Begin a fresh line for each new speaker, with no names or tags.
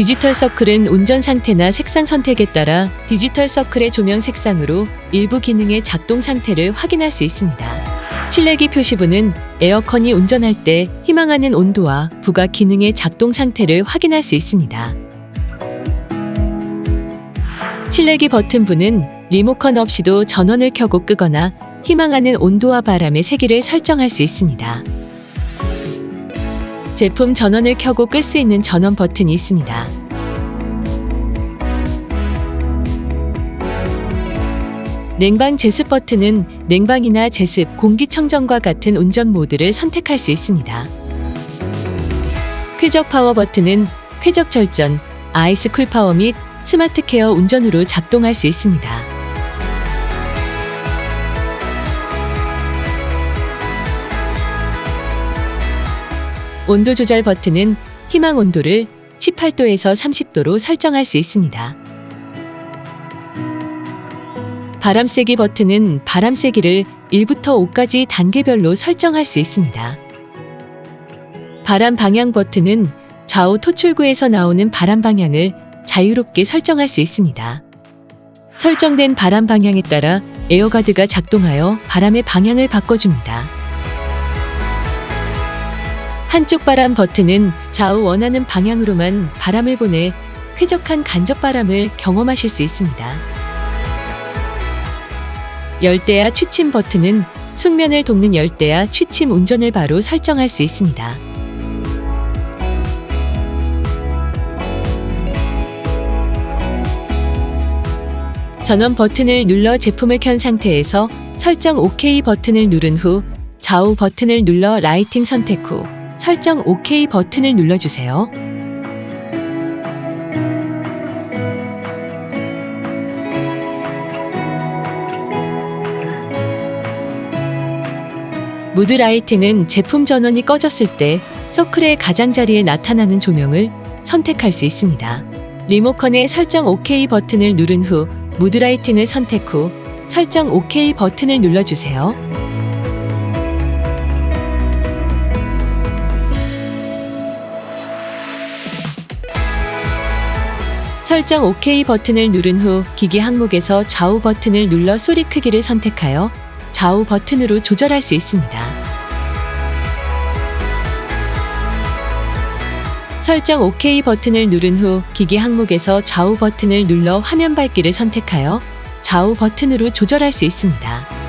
디지털 서클은 운전 상태나 색상 선택에 따라 디지털 서클의 조명 색상으로 일부 기능의 작동 상태를 확인할 수 있습니다. 실내기 표시부는 에어컨이 운전할 때 희망하는 온도와 부가 기능의 작동 상태를 확인할 수 있습니다. 실내기 버튼부는 리모컨 없이도 전원을 켜고 끄거나 희망하는 온도와 바람의 세기를 설정할 수 있습니다. 제품 전원을 켜고 끌 수 있는 전원 버튼이 있습니다. 냉방 제습 버튼은 냉방이나 제습, 공기청정과 같은 운전 모드를 선택할 수 있습니다. 쾌적 파워 버튼은 쾌적 절전, 아이스 쿨 파워 및 스마트 케어 운전으로 작동할 수 있습니다. 온도 조절 버튼은 희망 온도를 18도에서 30도로 설정할 수 있습니다. 바람 세기 버튼은 바람 세기를 1부터 5까지 단계별로 설정할 수 있습니다. 바람 방향 버튼은 좌우 토출구에서 나오는 바람 방향을 자유롭게 설정할 수 있습니다. 설정된 바람 방향에 따라 에어가드가 작동하여 바람의 방향을 바꿔줍니다. 한쪽 바람 버튼은 좌우 원하는 방향으로만 바람을 보내 쾌적한 간접 바람을 경험하실 수 있습니다. 열대야 취침 버튼은 숙면을 돕는 열대야 취침 운전을 바로 설정할 수 있습니다. 전원 버튼을 눌러 제품을 켠 상태에서 설정 OK 버튼을 누른 후 좌우 버튼을 눌러 라이팅 선택 후 설정 OK 버튼을 눌러주세요. 무드 라이팅은 제품 전원이 꺼졌을 때 서클의 가장자리에 나타나는 조명을 선택할 수 있습니다. 리모컨의 설정 OK 버튼을 누른 후 무드 라이팅을 선택 후 설정 OK 버튼을 눌러주세요. 설정 OK 버튼을 누른 후 기기 항목에서 좌우 버튼을 눌러 소리 크기를 선택하여 좌우 버튼으로 조절할 수 있습니다. 설정 OK 버튼을 누른 후 기기 항목에서 좌우 버튼을 눌러 화면 밝기를 선택하여 좌우 버튼으로 조절할 수 있습니다.